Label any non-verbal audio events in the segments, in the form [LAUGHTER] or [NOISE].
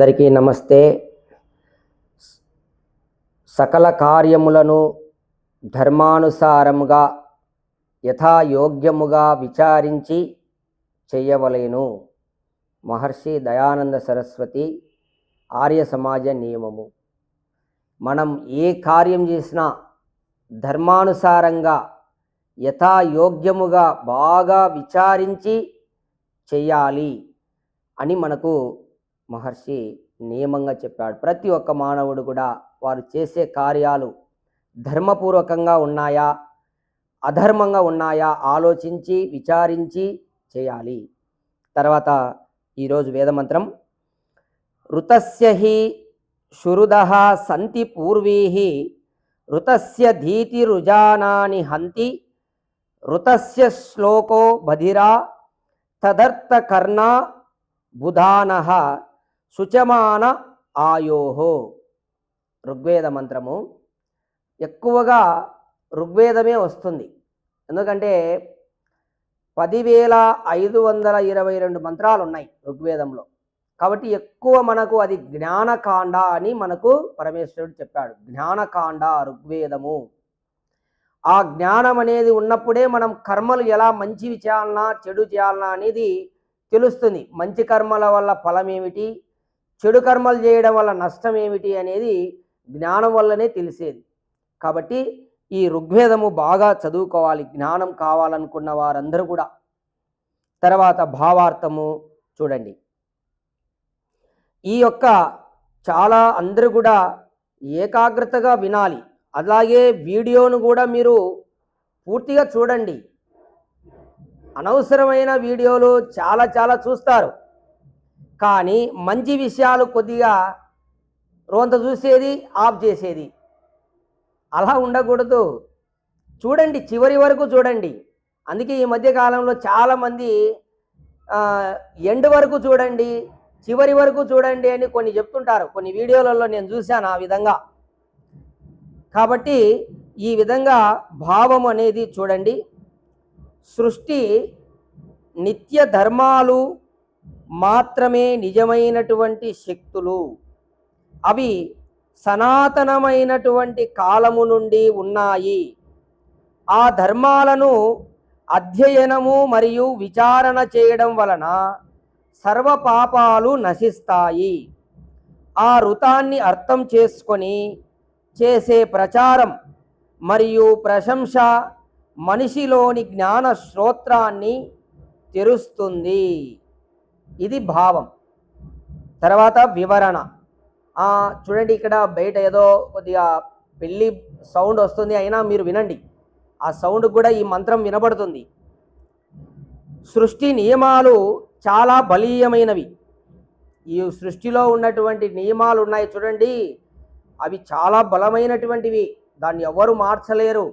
అందరికీ నమస్తే. సకల కార్యములను ధర్మానుసారముగా యథాయోగ్యముగా విచారించి చేయవలేను. మహర్షి దయానంద సరస్వతి ఆర్య సమాజ నియమము. మనం ఏ కార్యం చేసినా ధర్మానుసారంగా యథాయోగ్యముగా బాగా విచారించి చేయాలి అని మనకు మహర్షి నియమంగా చెప్పాడు. ప్రతి ఒక్క మానవుడు కూడా వారు చేసే కార్యాలు ధర్మపూర్వకంగా ఉన్నాయా? అధర్మంగా ఉన్నాయా? ఆలోచించి విచారించి చేయాలి. తర్వాత ఈరోజు వేదమంత్రం ఋతస్య హి శురుద సంతి పూర్వీ ఋతస్య ధీతి రుజానాని హంతి ఋతస్య శ్లోకో బధిరా తదర్థకర్ణ బుధాన శుచమాన ఆయోహో. ఋగ్వేద మంత్రము. ఎక్కువగా ఋగ్వేదమే వస్తుంది. ఎందుకంటే పదివేల ఐదు వందల ఇరవై రెండు మంత్రాలు ఉన్నాయి ఋగ్వేదంలో. కాబట్టి ఎక్కువ మనకు అది జ్ఞానకాండ అని మనకు పరమేశ్వరుడు చెప్పాడు. జ్ఞానకాండ ఋగ్వేదము. ఆ జ్ఞానం అనేది ఉన్నప్పుడే మనం కర్మలు ఎలా మంచివి చేయాలన్నా చెడు చేయాలన్నా అనేది తెలుస్తుంది. మంచి కర్మల వల్ల ఫలం ఏమిటి చెడు కర్మలు చేయడం వల్ల నష్టం ఏమిటి అనేది జ్ఞానం వల్లనే తెలిసేది. కాబట్టి ఈ ఋగ్వేదము బాగా చదువుకోవాలి. జ్ఞానం కావాలనుకున్న వారందరూ కూడా. తర్వాత భావార్థము చూడండి. ఈ యొక్క చాలా అందరూ కూడా ఏకాగ్రతగా వినాలి. అలాగే వీడియోను కూడా మీరు పూర్తిగా చూడండి. అనవసరమైన వీడియోలు చాలా చాలా చూస్తారు. కానీ మంచి విషయాలు కొద్దిగా రోంత చూసేది ఆఫ్ చేసేది. అలా ఉండకూడదు. చూడండి చివరి వరకు చూడండి. అందుకే ఈ మధ్యకాలంలో చాలామంది ఎండ్ వరకు చూడండి చివరి వరకు చూడండి అని కొన్ని చెప్తుంటారు. కొన్ని వీడియోలలో నేను చూశాను ఆ విధంగా. కాబట్టి ఈ విధంగా భావం అనేది చూడండి. సృష్టి నిత్య ధర్మాలు మాత్రమే నిజమైనటువంటి శక్తులు. అవి సనాతనమైనటువంటి కాలము నుండి ఉన్నాయి. ఆ ధర్మాలను అధ్యయనము మరియు విచారణ చేయడం వలన సర్వ పాపాలు నశిస్తాయి. ఆ ఋతాన్ని అర్థం చేసుకొని చేసే ప్రచారం మరియు ప్రశంస మనిషిలోని జ్ఞాన శ్రోత్రాన్ని తెరుస్తుంది. ఇది భావం. తర్వాత వివరణ. చూడండి ఇక్కడ బయట ఏదో కొద్దిగా పెళ్ళి సౌండ్ వస్తుంది అయినా మీరు వినండి. ఆ సౌండ్ కూడా ఈ మంత్రం వినబడుతుంది. సృష్టి నియమాలు చాలా బలీయమైనవి. ఈ సృష్టిలో ఉన్నటువంటి నియమాలు ఉన్నాయి చూడండి. అవి చాలా బలమైనటువంటివి. దాన్ని ఎవరు మార్చలేరు.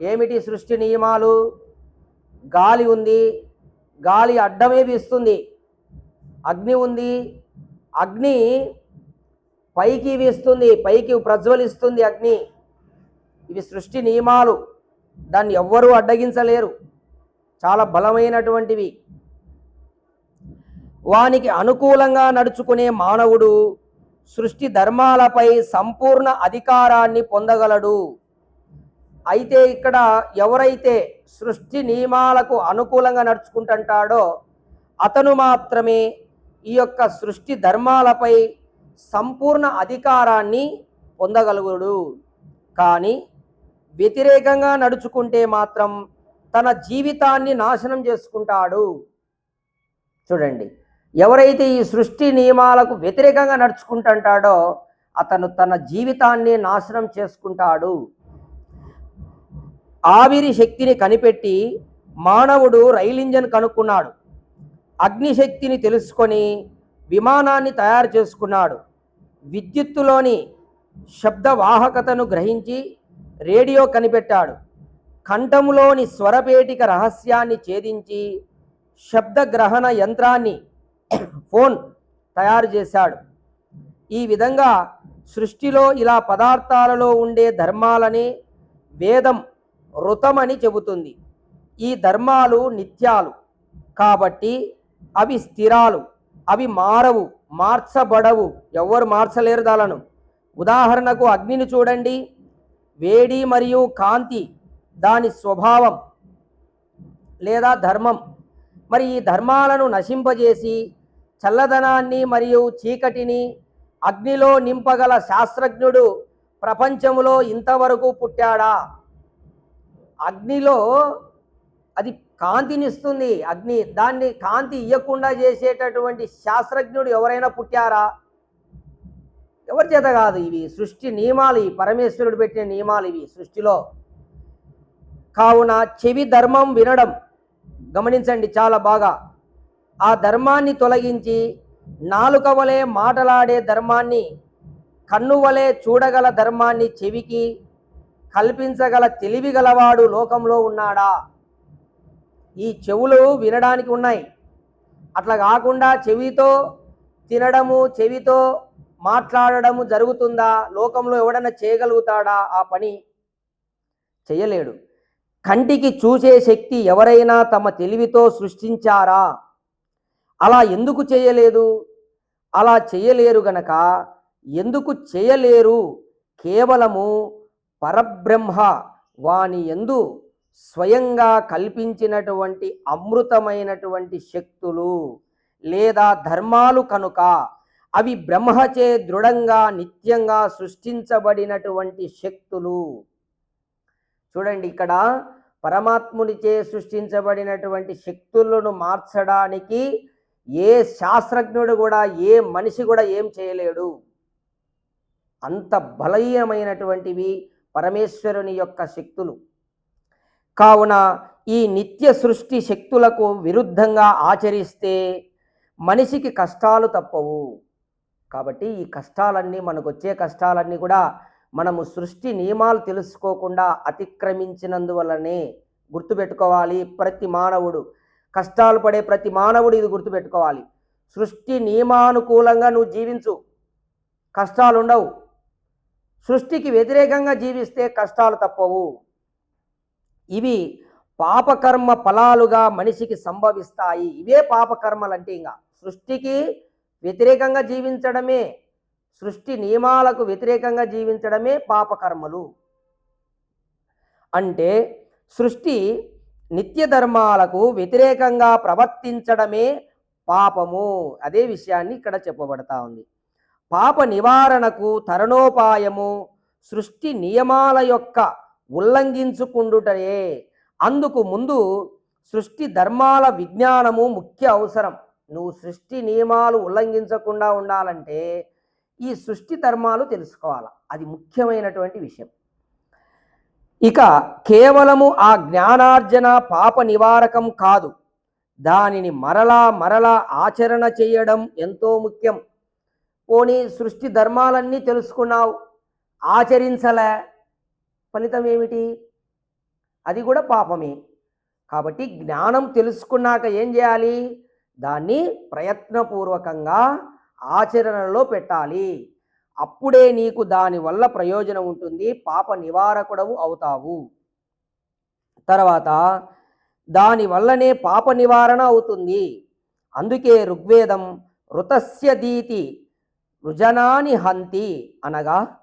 ఏమిటి సృష్టి నియమాలు? గాలి ఉంది. గాలి అడ్డమే వీస్తుంది. అగ్ని ఉంది. అగ్ని పైకి వీస్తుంది పైకి ప్రజ్వలిస్తుంది అగ్ని. ఇవి సృష్టి నియమాలు. దాన్ని ఎవ్వరూ అడ్డగించలేరు. చాలా బలమైనటువంటివి. వానికి అనుకూలంగా నడుచుకునే మానవుడు సృష్టి ధర్మాలపై సంపూర్ణ అధికారాన్ని పొందగలడు. అయితే ఇక్కడ ఎవరైతే సృష్టి నియమాలకు అనుకూలంగా నడుచుకుంటుంటాడో అతను మాత్రమే ఈ యొక్క సృష్టి ధర్మాలపై సంపూర్ణ అధికారాన్ని పొందగలుగుడు. కానీ వ్యతిరేకంగా నడుచుకుంటే మాత్రం తన జీవితాన్ని నాశనం చేసుకుంటాడు. చూడండి ఎవరైతే ఈ సృష్టి నియమాలకు వ్యతిరేకంగా నడుచుకుంటుంటాడో అతను తన జీవితాన్ని నాశనం చేసుకుంటాడు. ఆవిరి శక్తిని కనిపెట్టి మానవుడు రైలు ఇంజన్ కనుక్కున్నాడు. అగ్నిశక్తిని తెలుసుకొని విమానాన్ని తయారు చేసుకున్నాడు. విద్యుత్తులోని శబ్దవాహకతను గ్రహించి రేడియో కనిపెట్టాడు. కంఠములోని స్వరపేటిక రహస్యాన్ని ఛేదించి శబ్దగ్రహణ యంత్రాన్ని [COUGHS] ఫోన్ తయారు చేశాడు. ఈ విధంగా సృష్టిలో ఇలా పదార్థాలలో ఉండే ధర్మాలని వేదం ఋతమని చెబుతుంది. ఈ ధర్మాలు నిత్యాలు. కాబట్టి అవి స్థిరాలు అవి మారవు మార్చబడవు. ఎవ్వరు మార్చలేరు దాలను. ఉదాహరణకు అగ్నిని చూడండి. వేడి మరియు కాంతి దాని స్వభావం లేదా ధర్మం. మరి ఈ ధర్మాలను నశింపజేసి చల్లదనాన్ని మరియు చీకటిని అగ్నిలో నింపగల శాస్త్రజ్ఞుడు ప్రపంచంలో ఇంతవరకు పుట్టాడా? అగ్నిలో అది కాంతినిస్తుంది. అగ్ని దాన్ని కాంతి ఇవ్వకుండా చేసేటటువంటి శాస్త్రజ్ఞుడు ఎవరైనా పుట్టారా? ఎవరి చేత కాదు ఇవి. సృష్టి నియమాలు ఇవి పరమేశ్వరుడు పెట్టిన నియమాలు ఇవి. సృష్టిలో కావున చెవి ధర్మం వినడం గమనించండి చాలా బాగా. ఆ ధర్మాన్ని తొలగించి నాలుక వలె మాటలాడే ధర్మాన్ని కన్ను వలె చూడగల ధర్మాన్ని చెవికి కల్పించగల తెలివి గలవాడు లోకంలో ఉన్నాడా? ఈ చెవులు వినడానికి ఉన్నాయి. అట్లా కాకుండా చెవితో తినడము చెవితో మాట్లాడడము జరుగుతుందా? లోకంలో ఎవడన్నా చేయగలుగుతాడా ఆ పని? చేయలేడు కంటికి చూసే శక్తి ఎవరైనా తమ తెలివితో సృష్టించారా? అలా ఎందుకు చేయలేదు అలా చేయలేరు గనక ఎందుకు చేయలేరు కేవలము పరబ్రహ్మ వాని ఎందు స్వయంగా కల్పించినటువంటి అమృతమైనటువంటి శక్తులు లేదా ధర్మాలు కనుక అవి బ్రహ్మచే దృఢంగా నిత్యంగా సృష్టించబడినటువంటి శక్తులు. చూడండి ఇక్కడ పరమాత్మునిచే సృష్టించబడినటువంటి శక్తులను మార్చడానికి ఏ శాస్త్రజ్ఞుడు కూడా ఏ మనిషి కూడా ఏం చేయలేడు. అంత బలహీనమైనటువంటివి పరమేశ్వరుని యొక్క శక్తులు. కావున ఈ నిత్య సృష్టి శక్తులకు విరుద్ధంగా ఆచరిస్తే మనిషికి కష్టాలు తప్పవు. కాబట్టి ఈ కష్టాలన్నీ మనకు వచ్చే కష్టాలన్నీ కూడా మనము సృష్టి నియమాలు తెలుసుకోకుండా అతిక్రమించినందువల్లనే గుర్తుపెట్టుకోవాలి ప్రతి మానవుడు. కష్టాలు పడే ప్రతి మానవుడు ఇది గుర్తుపెట్టుకోవాలి. సృష్టి నియమానుకూలంగా నువ్వు జీవించు. కష్టాలు ఉండవు సృష్టికి వ్యతిరేకంగా జీవిస్తే కష్టాలు తప్పవు. ఇవి పాపకర్మ ఫలాలుగా మనిషికి సంభవిస్తాయి. ఇవే పాపకర్మలు అంటే ఇంకా సృష్టికి వ్యతిరేకంగా జీవించడమే సృష్టి నియమాలకు వ్యతిరేకంగా జీవించడమే పాపకర్మలు. అంటే సృష్టి నిత్య ధర్మాలకు వ్యతిరేకంగా ప్రవర్తించడమే పాపము. అదే విషయాన్ని ఇక్కడ చెప్పబడతా ఉంది. పాప నివారణకు తరణోపాయము సృష్టి నియమాల యొక్క ఉల్లంఘించుకుండుటయే. అందుకు ముందు సృష్టి ధర్మాల విజ్ఞానము ముఖ్య అవసరం. నువ్వు సృష్టి నియమాలు ఉల్లంఘించకుండా ఉండాలంటే ఈ సృష్టి ధర్మాలు తెలుసుకోవాలి? అది ముఖ్యమైనటువంటి విషయం. ఇక కేవలము ఆ జ్ఞానార్జన పాప నివారకం కాదు. దానిని మరలా మరలా ఆచరణ చేయడం ఎంతో ముఖ్యం. పోనీ సృష్టి ధర్మాలన్నీ తెలుసుకున్నావు. ఆచరించలే. ఫలితం ఏమిటి? అది కూడా పాపమే. కాబట్టి జ్ఞానం తెలుసుకున్నాక ఏం చేయాలి? దాన్ని ప్రయత్నపూర్వకంగా ఆచరణలో పెట్టాలి. అప్పుడే నీకు దానివల్ల ప్రయోజనం ఉంటుంది. పాప నివారకుడవు అవుతావు. తర్వాత దానివల్లనే పాప నివారణ అవుతుంది. అందుకే ఋగ్వేదం ఋతస్య దీతి రుజనాని హంతి అనగా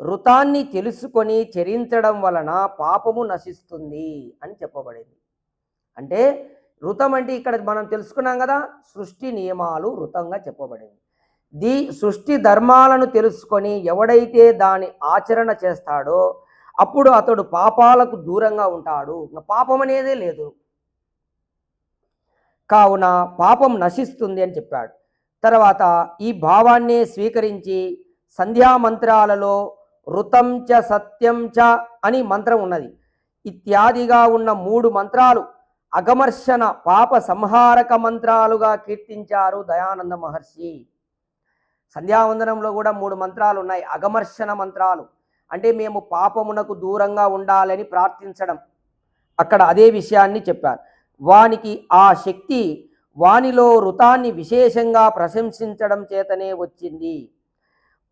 ఋతాన్ని తెలుసుకొని చరించడం వలన పాపము నశిస్తుంది అని చెప్పబడింది. అంటే ఋతం అంటే ఇక్కడ మనం తెలుసుకున్నాం కదా సృష్టి నియమాలు ఋతంగా చెప్పబడింది. ది సృష్టి ధర్మాలను తెలుసుకొని ఎవడైతే దాని ఆచరణ చేస్తాడో అప్పుడు అతడు పాపాలకు దూరంగా ఉంటాడు. పాపం అనేదే లేదు. కావున పాపం నశిస్తుంది అని చెప్పాడు. తర్వాత ఈ భావాన్నే స్వీకరించి సంధ్యామంత్రాలలో ఋతం చ సత్యం చ అని మంత్రం ఉన్నది. ఇత్యాదిగా ఉన్న మూడు మంత్రాలు అగమర్షణ పాప సంహారక మంత్రాలుగా కీర్తించారు దయానంద మహర్షి. సంధ్యావందనంలో కూడా మూడు మంత్రాలు ఉన్నాయి. అగమర్షణ మంత్రాలు. అంటే మేము పాపమునకు దూరంగా ఉండాలని ప్రార్థించడం. అక్కడ అదే విషయాన్ని చెప్పారు. వానికి ఆ శక్తి వానిలో ఋతాన్ని విశేషంగా ప్రశంసించడం చేతనే వచ్చింది.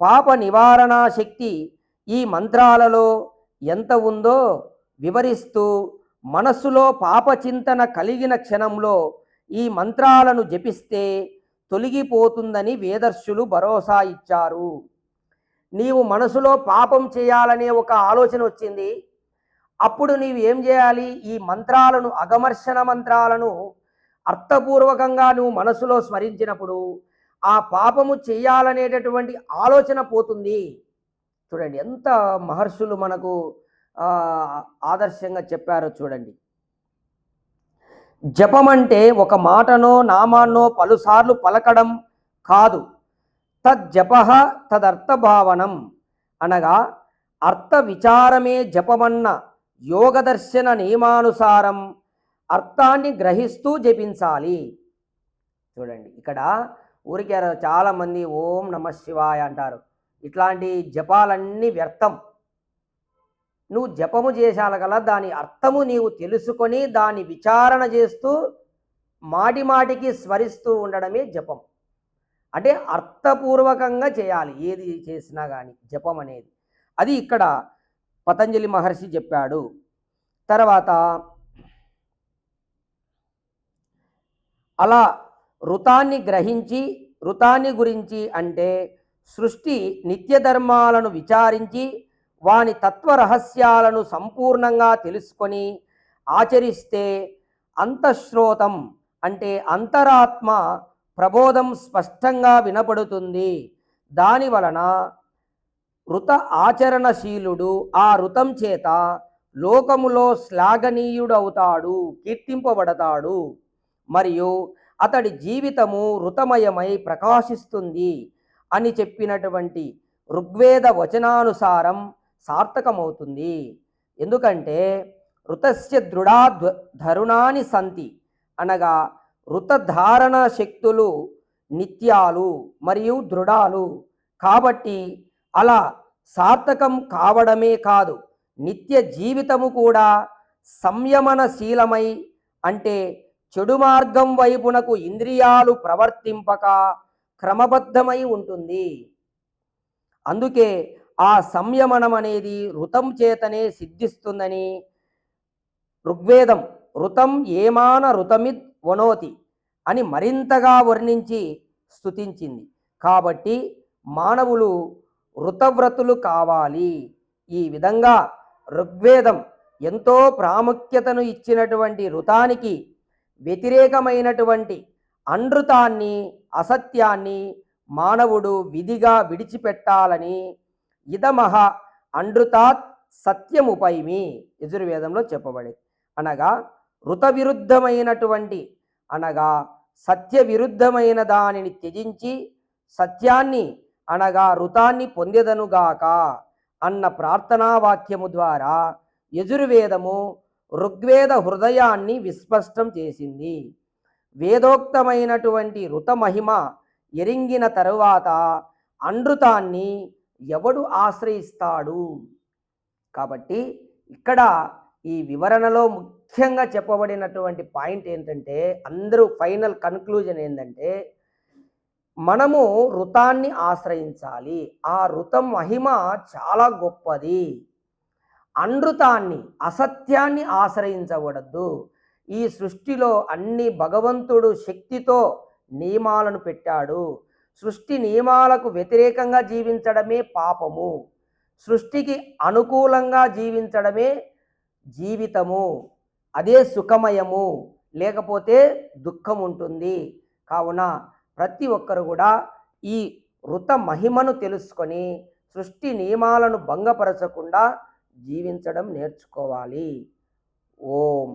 పాప నివారణ శక్తి ఈ మంత్రాలలో ఎంత ఉందో వివరిస్తూ మనస్సులో పాపచింతన కలిగిన క్షణంలో ఈ మంత్రాలను జపిస్తే తొలగిపోతుందని వేదర్శులు భరోసా ఇచ్చారు. నీవు మనసులో పాపం చేయాలనే ఒక ఆలోచన వచ్చింది. అప్పుడు నీవు ఏం చేయాలి? ఈ మంత్రాలను అగమర్షణ మంత్రాలను అర్థపూర్వకంగా నువ్వు మనసులో స్మరించినప్పుడు ఆ పాపము చేయాలనేటటువంటి ఆలోచన పోతుంది. చూడండి ఎంత మహర్షులు మనకు ఆదర్శంగా చెప్పారో చూడండి. జపం అంటే ఒక మాటనో నామాన్నో పలుసార్లు పలకడం కాదు. తజ్జప తదర్థభావనం. అనగా అర్థ విచారమే జపమన్న యోగదర్శన నియమానుసారం అర్థాన్ని గ్రహిస్తూ జపించాలి. చూడండి ఇక్కడ ఊరికే చాలామంది ఓం నమ శివాయ అంటారు. ఇట్లాంటి జపాలన్నీ వ్యర్థం. నువ్వు జపము చేశాల కదా దాని అర్థము నీవు తెలుసుకొని దాన్ని విచారణ చేస్తూ మాటి మాటికి స్మరిస్తూ ఉండడమే జపం. అంటే అర్థపూర్వకంగా చేయాలి ఏది చేసినా కానీ జపం అనేది. అది ఇక్కడ పతంజలి మహర్షి చెప్పాడు. తర్వాత అలా ఋతాన్ని గ్రహించి ఋతాన్ని గురించి అంటే సృష్టి నిత్య ధర్మాలను విచారించి వాని తత్వ రహస్యాలను సంపూర్ణంగా తెలుసుకొని ఆచరిస్తే అంతఃశ్రోతం అంటే అంతరాత్మ ప్రబోధం స్పష్టంగా వినపడుతుంది దాని వలన ఋత ఆచరణశీలుడు ఆ ఋతం చేత లోకములో శ్లాఘనీయుడవుతాడు కీర్తింపబడతాడు. మరియు అతడి జీవితము ఋతమయమై ప్రకాశిస్తుంది. అని చెప్పినటువంటి ఋగ్వేద వచనానుసారం సార్థకమవుతుంది. ఎందుకంటే ఋతస్య దృఢా ధరుణాని సంతి అనగా ఋతధారణ శక్తులు నిత్యాలు మరియు దృఢాలు. కాబట్టి అలా సార్థకం కావడమే కాదు నిత్య జీవితము కూడా సంయమనశీలమై అంటే చెడు మార్గం వైపునకు ఇంద్రియాలు ప్రవర్తింపక క్రమబద్ధమై ఉంటుంది. అందుకే ఆ సంయమనం అనేది ఋతం చేతనే సిద్ధిస్తుందని ఋగ్వేదం ఋతం ఏమాన ఋతమిద్ వనోతి అని మరింతగా వర్ణించి స్థుతించింది కాబట్టి మానవులు ఋతవ్రతులు కావాలి. ఈ విధంగా ఋగ్వేదం ఎంతో ప్రాముఖ్యతను ఇచ్చినటువంటి ఋతానికి వ్యతిరేకమైనటువంటి అనృతాన్ని అసత్యాన్ని మానవుడు విధిగా విడిచిపెట్టాలని ఇదమహ అనృతాత్ సత్యముపైమి యజుర్వేదంలో చెప్పబడింది అనగా ఋత విరుద్ధమైనటువంటి అనగా సత్య విరుద్ధమైన దానిని త్యజించి సత్యాన్ని అనగా ఋతాన్ని పొందెదనుగాక అన్న ప్రార్థనా వాక్యము ద్వారా యజుర్వేదము ఋగ్వేద హృదయాన్ని విస్పష్టం చేసింది. వేదోక్తమైనటువంటి ఋతమహిమ ఎరింగిన తరువాత అనృతాన్ని ఎవడు ఆశ్రయిస్తాడు? కాబట్టి ఇక్కడ ఈ వివరణలో ముఖ్యంగా చెప్పబడినటువంటి పాయింట్ ఏంటంటే అందరూ ఫైనల్ కన్క్లూజన్ ఏంటంటే మనము ఋతాన్ని ఆశ్రయించాలి. ఆ ఋతం మహిమ చాలా గొప్పది. అనృతాన్ని అసత్యాన్ని ఆశ్రయించకూడదు ఈ సృష్టిలో అన్ని భగవంతుడు శక్తితో నియమాలను పెట్టాడు. సృష్టి నియమాలకు వ్యతిరేకంగా జీవించడమే పాపము. సృష్టికి అనుకూలంగా జీవించడమే జీవితము. అదే సుఖమయము. లేకపోతే దుఃఖం ఉంటుంది కావున ప్రతి ఒక్కరు కూడా ఈ ఋత మహిమను తెలుసుకొని సృష్టి నియమాలను భంగపరచకుండా జీవించడం నేర్చుకోవాలి. ఓం.